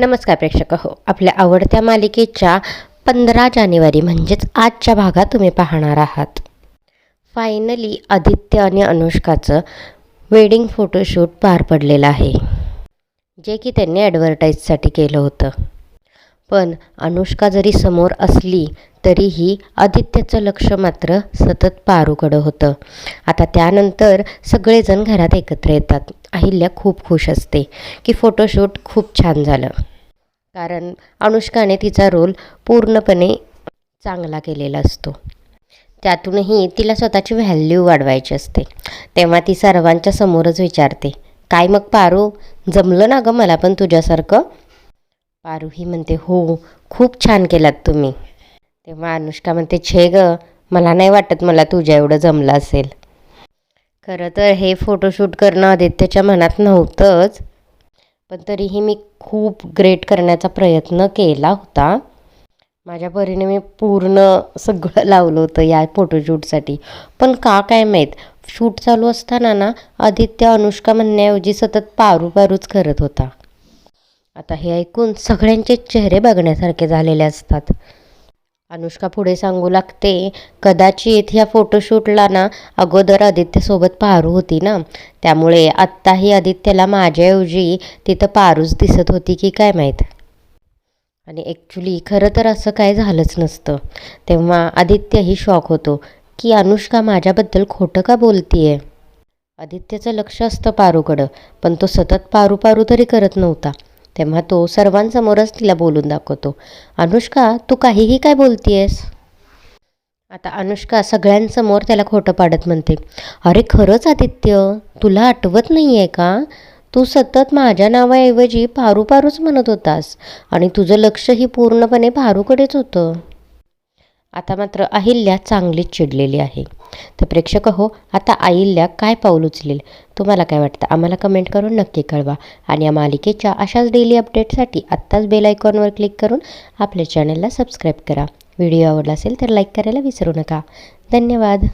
नमस्कार प्रेक्षक हो आपल्या आवडत्या मालिकेच्या पंधरा जानेवारी म्हणजेच आजच्या भागात तुम्ही पाहणार आहात. फायनली आदित्य आणि अनुष्काचं वेडिंग फोटोशूट पार पडलेलं आहे. जे की त्यांनी ॲडव्हर्टाईजसाठी केलं होतं. पण अनुष्का जरी समोर असली तरीही आदित्यचं लक्ष मात्र सतत पारूकडं होतं. आता त्यानंतर सगळेजण घरात एकत्र येतात. अहिल्या खूप खुश असते की फोटोशूट खूप छान झालं. कारण अनुष्काने तिचा रोल पूर्णपणे चांगला केलेला असतो. त्यातूनही तिला स्वतःची व्हॅल्यू वाढवायची असते. तेव्हा ती सर्वांच्या समोरच विचारते काय मग पारू? जमलं ना गं मला पण तुझ्यासारखं? पारूही म्हणते हो खूप छान केलात तुम्ही. तेव्हा अनुष्का म्हणते छे ग मला नाही वाटत मला तुझ्या एवढं जमलं असेल. खरं तर हे फोटोशूट करणं आदित्यच्या मनात नव्हतंच पण तरीही मी खूप ग्रेट करण्याचा प्रयत्न केला होता. माझ्या परीने मी पूर्ण सगळं लावलं होतं या फोटोशूटसाठी पण का काय माहीत शूट चालू असताना ना आदित्य अनुष्का म्हणण्याऐवजी सतत पारू पारूच करत होता. आता हे ऐकून सगळ्यांचे चेहरे बघण्यासारखे झालेले असतात. अनुष्का पुढे सांगू लागते कदाचित ह्या फोटोशूटला ना अगोदर आदित्यसोबत पारू होती ना? त्यामुळे आत्ताही आदित्यला माझ्याऐवजी तिथं पारूच दिसत होती की काय माहीत? आणि ॲक्च्युली खरं तर असं काय झालंच नसतं. तेव्हा आदित्यही शॉक होतो की अनुष्का माझ्याबद्दल खोटं का बोलतीये? आदित्यचं लक्ष असतं पारूकडं पण तो सतत पारू पारू तरी करत नव्हता. तेव्हा तो सर्वांसमोरच तिला बोलून दाखवतो. अनुष्का तू काहीही काय बोलतीयस? आता अनुष्का सगळ्यांसमोर त्याला खोटं पाडत म्हणते. अरे खरंच आदित्य तुला आठवत नाही आहे का? तू सतत माझ्या नावाऐवजी पारू पारूच म्हणत होतास आणि तुझं लक्षही पूर्णपणे पारूकडेच होतं. आता मात्र अहिल्या चांगलीच चिडलेली आहे. तर प्रेक्षक हो आता आईल्या काय पाऊल उचलेल? तुम्हाला काय वाटतं? आम्हाला कमेंट करून नक्की कळवा आणि या मालिकेच्या अशाच डेली अपडेटसाठी आत्ताच बेल आयकॉनवर क्लिक करून आपल्या चॅनलला सबस्क्राईब करा. व्हिडिओ आवडला असेल तर लाईक करायला विसरू नका. धन्यवाद.